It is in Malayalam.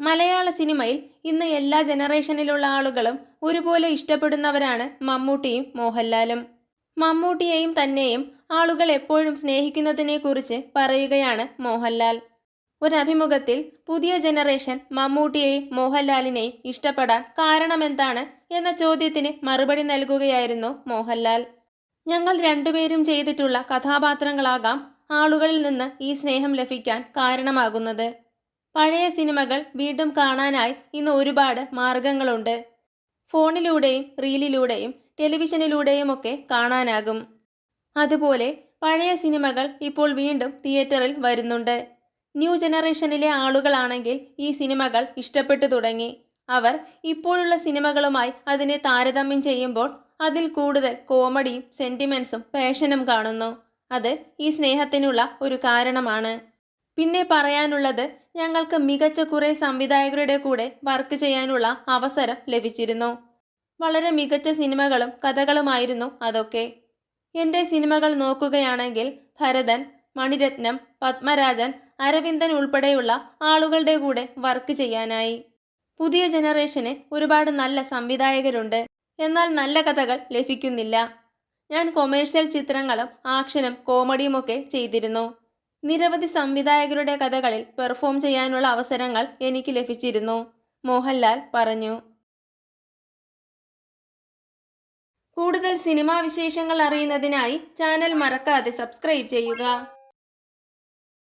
മലയാള സിനിമയിൽ ഇന്ന് എല്ലാ ജനറേഷനിലുള്ള ആളുകളും ഒരുപോലെ ഇഷ്ടപ്പെടുന്നവരാണ് മമ്മൂട്ടിയും മോഹൻലാലും. മമ്മൂട്ടിയെയും തന്നെയും ആളുകൾ എപ്പോഴും സ്നേഹിക്കുന്നതിനെക്കുറിച്ച് പറയുകയാണ് മോഹൻലാൽ. ഒരഭിമുഖത്തിൽ പുതിയ ജനറേഷൻ മമ്മൂട്ടിയെയും മോഹൻലാലിനെയും ഇഷ്ടപ്പെടാൻ കാരണമെന്താണ് എന്ന ചോദ്യത്തിന് മറുപടി നൽകുകയായിരുന്നു മോഹൻലാൽ. ഞങ്ങൾ രണ്ടുപേരും ചെയ്തിട്ടുള്ള കഥാപാത്രങ്ങളാകാം ആളുകളിൽ നിന്ന് ഈ സ്നേഹം ലഭിക്കാൻ കാരണമാകുന്നത്. പഴയ സിനിമകൾ വീണ്ടും കാണാനായി ഇന്ന് ഒരുപാട് മാർഗങ്ങളുണ്ട്. ഫോണിലൂടെയും റീലിലൂടെയും ടെലിവിഷനിലൂടെയും ഒക്കെ കാണാനാകും. അതുപോലെ പഴയ സിനിമകൾ ഇപ്പോൾ വീണ്ടും തിയേറ്ററിൽ വരുന്നുണ്ട്. ന്യൂ ജനറേഷനിലെ ആളുകളാണെങ്കിൽ ഈ സിനിമകൾ ഇഷ്ടപ്പെട്ടു തുടങ്ങി. അവർ ഇപ്പോഴുള്ള സിനിമകളുമായി അതിനെ താരതമ്യം ചെയ്യുമ്പോൾ അതിൽ കൂടുതൽ കോമഡിയും സെന്റിമെന്റ്സും പാഷനും കാണുന്നു. അത് ഈ സ്നേഹത്തിനുള്ള ഒരു കാരണമാണ്. പിന്നെ പറയാനുള്ളത് ഞങ്ങൾക്ക് മികച്ച കുറേ സംവിധായകരുടെ കൂടെ വർക്ക് ചെയ്യാനുള്ള അവസരം ലഭിച്ചിരുന്നു. വളരെ മികച്ച സിനിമകളും കഥകളുമായിരുന്നു അതൊക്കെ. എന്റെ സിനിമകൾ നോക്കുകയാണെങ്കിൽ ഭരതൻ മണിരത്നം പത്മരാജൻ അരവിന്ദൻ ഉൾപ്പെടെയുള്ള ആളുകളുടെ കൂടെ വർക്ക് ചെയ്യാനായി. പുതിയ ജനറേഷന് ഒരുപാട് നല്ല സംവിധായകരുണ്ട്. എന്നാൽ നല്ല കഥകൾ ലഭിക്കുന്നില്ല. ഞാൻ കൊമേഴ്സ്യൽ ചിത്രങ്ങളും ആക്ഷനും കോമഡിയുമൊക്കെ ചെയ്തിരുന്നു. നിരവധി സംവിധായകരുടെ കഥകളിൽ പെർഫോം ചെയ്യാനുള്ള അവസരങ്ങൾ എനിക്ക് ലഭിച്ചിരുന്നു. മോഹൻലാൽ പറഞ്ഞു. കൂടുതൽ സിനിമാ വിശേഷങ്ങൾ അറിയുന്നതിനായി ചാനൽ മറക്കാതെ സബ്സ്ക്രൈബ് ചെയ്യുക.